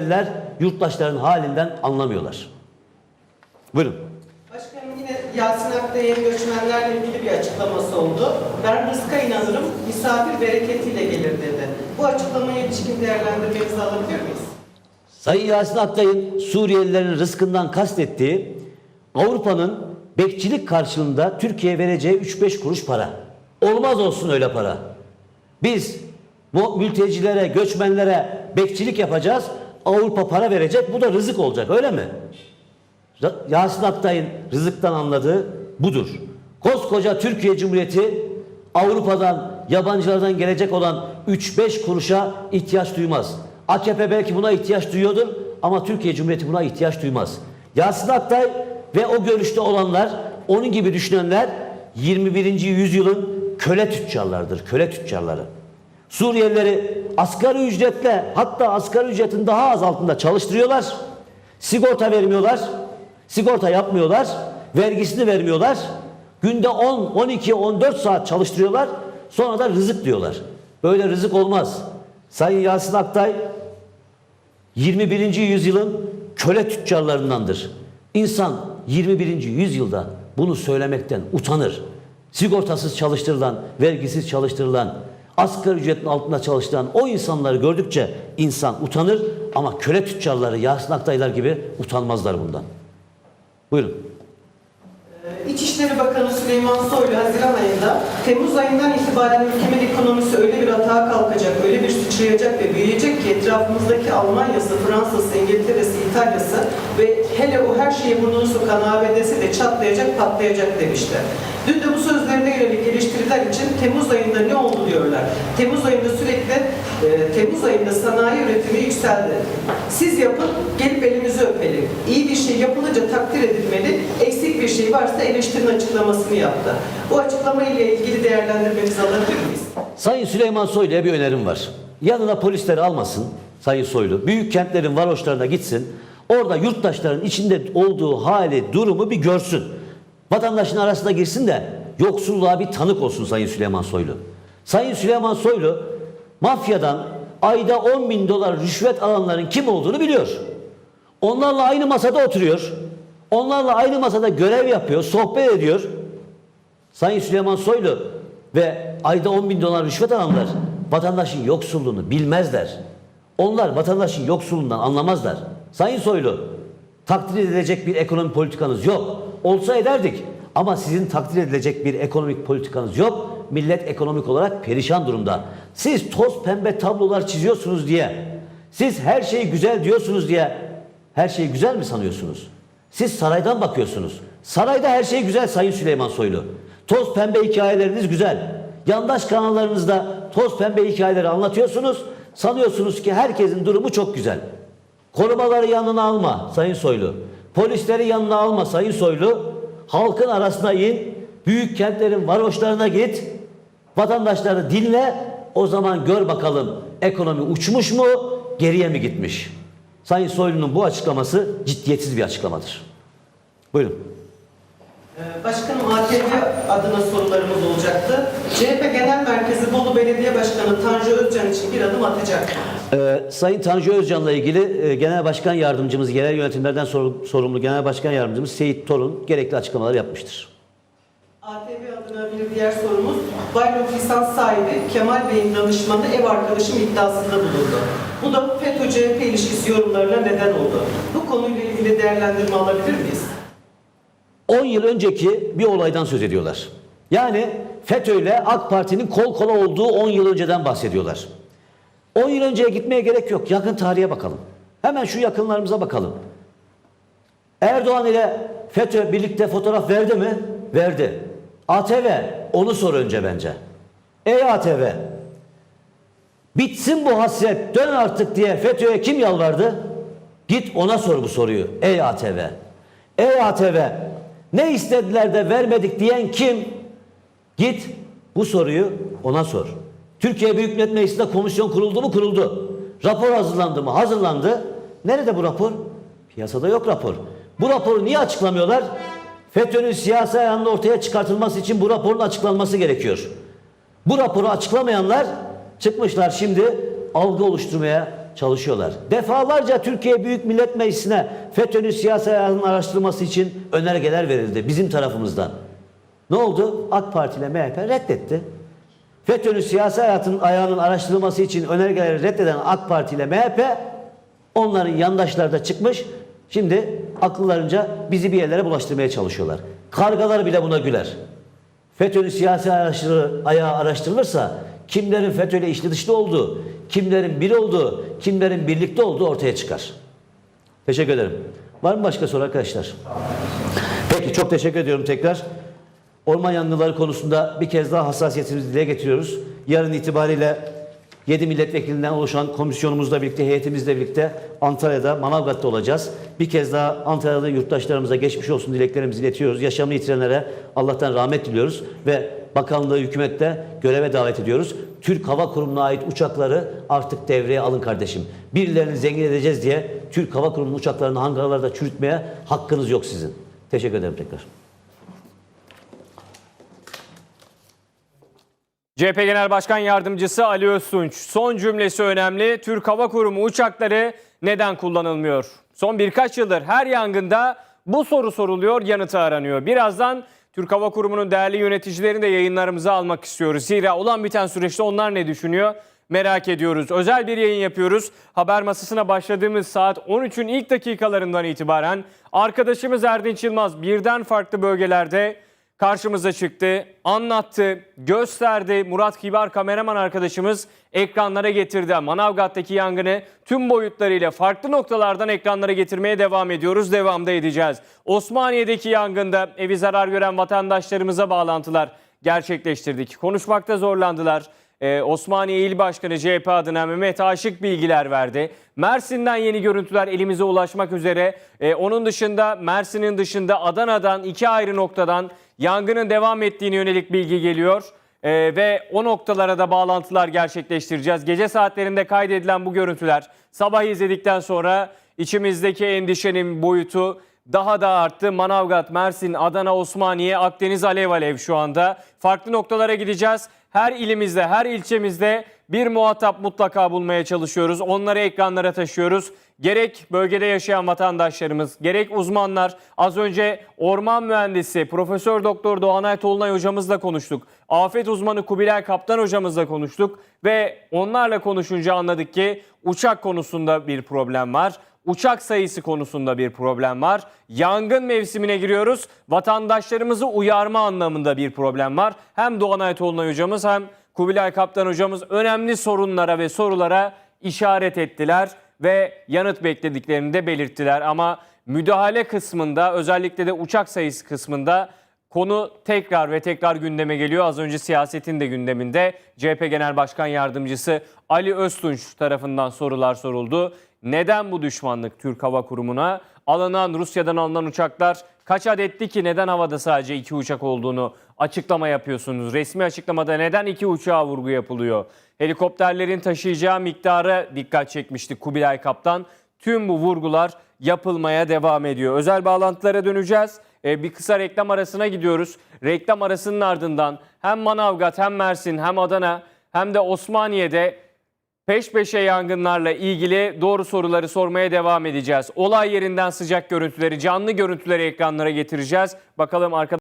Suriyeliler yurttaşların halinden anlamıyorlar. Buyurun. Başkanım yine Yasin Aktay'ın göçmenlerle ilgili bir açıklaması oldu. Ben rızka inanırım, misafir bereketiyle gelir dedi. Bu açıklamaya ilişkin değerlendirmenizi alabilir miyiz? Sayın Yasin Aktay'ın Suriyelilerin rızkından kastettiği Avrupa'nın bekçilik karşılığında Türkiye'ye vereceği 3-5 kuruş para. Olmaz olsun öyle para. Biz bu mültecilere, göçmenlere bekçilik yapacağız. Avrupa para verecek. Bu da rızık olacak öyle mi? Yasin Aktay'ın rızıktan anladığı budur. Koskoca Türkiye Cumhuriyeti Avrupa'dan, yabancılardan gelecek olan 3-5 kuruşa ihtiyaç duymaz. AKP belki buna ihtiyaç duyuyordur ama Türkiye Cumhuriyeti buna ihtiyaç duymaz. Yasin Aktay ve o görüşte olanlar, onun gibi düşünenler 21. yüzyılın köle tüccarlardır, köle tüccarları. Suriyelileri asgari ücretle hatta asgari ücretin daha az altında çalıştırıyorlar. Sigorta vermiyorlar. Sigorta yapmıyorlar. Vergisini vermiyorlar. Günde 10, 12, 14 saat çalıştırıyorlar. Sonra da rızık diyorlar. Böyle rızık olmaz. Sayın Yasin Aktay 21. yüzyılın köle tüccarlarındandır. İnsan 21. yüzyılda bunu söylemekten utanır. Sigortasız çalıştırılan, vergisiz çalıştırılan, asgari ücretin altında çalıştıran o insanları gördükçe insan utanır ama köle tüccarları Yasin Aktaylar gibi utanmazlar bundan. Buyurun. Ee, İçişleri Bakanı Süleyman Soylu Haziran ayında Temmuz ayından itibaren ülkemin ekonomisi öyle bir atağa kalkacak, öyle bir sıçrayacak ve büyüyecek ki etrafımızdaki Almanya'sı, Fransa'sı, İngiltere'si, İtalya'sı ve hele o her şeyi burnunu sokan ABD'si de çatlayacak, patlayacak demişti. Dün de bu sözlerine yönelik eleştiriler için Temmuz ayında ne oldu diyorlar. Temmuz ayında sürekli, e, Temmuz ayında sanayi üretimi yükseldi. Siz yapın, gelip elinizi öpelim. İyi bir şey yapılınca takdir edilmeli, eksik bir şey varsa eleştirin açıklamasını yaptı. Bu açıklama ile ilgili değerlendirmenizi alabilir miyiz? Sayın Süleyman Soylu'ya bir önerim var. Yanına polisleri almasın Sayın Soylu. Büyük kentlerin varoşlarına gitsin. Orada yurttaşların içinde olduğu hali, durumu bir görsün. Vatandaşın arasına girsin de yoksulluğa bir tanık olsun Sayın Süleyman Soylu. Sayın Süleyman Soylu mafyadan ayda 10 bin dolar rüşvet alanların kim olduğunu biliyor. Onlarla aynı masada oturuyor. Onlarla aynı masada görev yapıyor, sohbet ediyor. Sayın Süleyman Soylu ve ayda 10 bin dolar rüşvet alanlar vatandaşın yoksulluğunu bilmezler. Onlar vatandaşın yoksulluğundan anlamazlar. Sayın Soylu takdir edilecek bir ekonomi politikanız yok. Olsa ederdik ama sizin takdir edilecek bir ekonomik politikanız yok. Millet ekonomik olarak perişan durumda. Siz toz pembe tablolar çiziyorsunuz diye, siz her şey güzel diyorsunuz diye her şeyi güzel mi sanıyorsunuz? Siz saraydan bakıyorsunuz. Sarayda her şey güzel Sayın Süleyman Soylu. Toz pembe hikayeleriniz güzel. Yandaş kanallarınızda toz pembe hikayeleri anlatıyorsunuz. Sanıyorsunuz ki herkesin durumu çok güzel. Korumaları yanına alma Sayın Soylu. Polisleri yanına alma Sayın Soylu. Halkın arasına in. Büyük kentlerin varoşlarına git. Vatandaşları dinle. O zaman gör bakalım ekonomi uçmuş mu, geriye mi gitmiş? Sayın Soylu'nun bu açıklaması ciddiyetsiz bir açıklamadır. Buyurun. Ee, Başkanım ATV adına sorularımız olacaktı. CHP Genel Merkezi Bolu Belediye Başkanı Tanju Özcan için bir adım atacak mı? Ee, Sayın Tanju Özcan'la ilgili e, Genel Başkan Yardımcımız, yerel yönetimlerden sor- sorumlu Genel Başkan Yardımcımız Seyit Torun gerekli açıklamalar yapmıştır. ATV adına bir diğer sorumuz, Baylok lisans sahibi Kemal Bey'in danışmanı ev arkadaşım iddiasında bulundu. Bu da FETÖ-CHP ilişkisi yorumlarına neden oldu. Bu konuyla ilgili değerlendirme alabilir miyiz? 10 yıl önceki bir olaydan söz ediyorlar. Yani FETÖ ile AK Parti'nin kol kola olduğu 10 yıl önceden bahsediyorlar. 10 yıl önceye gitmeye gerek yok. Yakın tarihe bakalım. Hemen şu yakınlarımıza bakalım. Erdoğan ile FETÖ birlikte fotoğraf verdi mi? Verdi. ATV onu sor önce bence. Ey ATV bitsin bu hasret dön artık diye FETÖ'ye kim yalvardı? Git ona sor bu soruyu ey ATV. Ey ATV ne istediler de vermedik diyen kim? Git bu soruyu ona sor. Türkiye Büyük Millet Meclisi'nde komisyon kuruldu mu? Kuruldu. Rapor hazırlandı mı? Hazırlandı. Nerede bu rapor? Piyasada yok rapor. Bu raporu niye açıklamıyorlar? FETÖ'nün siyasi ayağının ortaya çıkartılması için bu raporun açıklanması gerekiyor. Bu raporu açıklamayanlar çıkmışlar şimdi algı oluşturmaya, çalışıyorlar. Defalarca Türkiye Büyük Millet Meclisi'ne FETÖ'nün siyasi ayağının araştırılması için önergeler verildi bizim tarafımızdan. Ne oldu? AK Parti ile MHP reddetti. FETÖ'nün siyasi hayatın ayağının araştırılması için önergeleri reddeden AK Parti ile MHP onların yandaşları da çıkmış. Şimdi akıllarınca bizi bir yerlere bulaştırmaya çalışıyorlar. Kargalar bile buna güler. FETÖ'nün siyasi araştırı, ayağı araştırılırsa kimlerin FETÖ'yle içli dışlı olduğu, kimlerin biri olduğu, kimlerin birlikte olduğu ortaya çıkar. Teşekkür ederim. Var mı başka soru arkadaşlar? Peki çok teşekkür ediyorum tekrar. Orman yangınları konusunda bir kez daha hassasiyetimizi dile getiriyoruz. Yarın itibariyle 7 milletvekilinden oluşan komisyonumuzla birlikte, heyetimizle birlikte Antalya'da, Manavgat'ta olacağız. Bir kez daha Antalya'da yurttaşlarımıza geçmiş olsun dileklerimizi iletiyoruz. Yaşamını yitirenlere Allah'tan rahmet diliyoruz ve bakanlığı, hükümette göreve davet ediyoruz. Türk Hava Kurumu'na ait uçakları artık devreye alın kardeşim. Birilerini zengin edeceğiz diye Türk Hava Kurumu'nun uçaklarını hangarlarda çürütmeye hakkınız yok sizin. Teşekkür ederim tekrar. CHP Genel Başkan Yardımcısı Ali Öztunç son cümlesi önemli. Türk Hava Kurumu uçakları neden kullanılmıyor? Son birkaç yıldır her yangında bu soru soruluyor, yanıtı aranıyor. Birazdan Türk Hava Kurumu'nun değerli yöneticilerini de yayınlarımıza almak istiyoruz. Zira olan biten süreçte onlar ne düşünüyor? Merak ediyoruz. Özel bir yayın yapıyoruz. Haber masasına başladığımız saat 13'ün ilk dakikalarından itibaren arkadaşımız Erdinç Yılmaz birden farklı bölgelerde karşımıza çıktı, anlattı, gösterdi. Murat Kibar kameraman arkadaşımız ekranlara getirdi. Manavgat'taki yangını tüm boyutlarıyla farklı noktalardan ekranlara getirmeye devam ediyoruz. Devamda edeceğiz. Osmaniye'deki yangında evi zarar gören vatandaşlarımıza bağlantılar gerçekleştirdik. Konuşmakta zorlandılar. Ee, Osmaniye İl Başkanı CHP adına Mehmet Aşık bilgiler verdi. Mersin'den yeni görüntüler elimize ulaşmak üzere. Ee, onun dışında Mersin'in dışında Adana'dan iki ayrı noktadan yangının devam ettiğine yönelik bilgi geliyor. Ee, ve o noktalara da bağlantılar gerçekleştireceğiz. Gece saatlerinde kaydedilen bu görüntüler sabah izledikten sonra içimizdeki endişenin boyutu daha da arttı. Manavgat, Mersin, Adana, Osmaniye, Akdeniz alev alev şu anda. Farklı noktalara gideceğiz. Her ilimizde, her ilçemizde bir muhatap mutlaka bulmaya çalışıyoruz. Onları ekranlara taşıyoruz. Gerek bölgede yaşayan vatandaşlarımız, gerek uzmanlar, az önce orman mühendisi Profesör Doktor Doğanay Tolunay hocamızla konuştuk. Afet uzmanı Kubilay Kaptan hocamızla konuştuk ve onlarla konuşunca anladık ki uçak konusunda bir problem var. Uçak sayısı konusunda bir problem var. Yangın mevsimine giriyoruz. Vatandaşlarımızı uyarma anlamında bir problem var. Hem Doğan Aytoğlu'na hocamız hem Kubilay Kaptan hocamız önemli sorunlara ve sorulara işaret ettiler ve yanıt beklediklerini de belirttiler. Ama müdahale kısmında özellikle de uçak sayısı kısmında Konu tekrar ve tekrar gündeme geliyor. Az önce siyasetin de gündeminde CHP Genel Başkan Yardımcısı Ali Öztunç tarafından sorular soruldu. Neden bu düşmanlık Türk Hava Kurumu'na? Alınan Rusya'dan alınan uçaklar kaç adetti ki neden havada sadece iki uçak olduğunu açıklama yapıyorsunuz? Resmi açıklamada neden iki uçağa vurgu yapılıyor? Helikopterlerin taşıyacağı miktara dikkat çekmişti Kubilay Kaptan. Tüm bu vurgular yapılmaya devam ediyor. Özel bağlantılara döneceğiz. Ee, bir kısa reklam arasına gidiyoruz. Reklam arasının ardından hem Manavgat hem Mersin hem Adana hem de Osmaniye'de peş peşe yangınlarla ilgili doğru soruları sormaya devam edeceğiz. Olay yerinden sıcak görüntüleri, canlı görüntüleri ekranlara getireceğiz. Bakalım arkadaşlar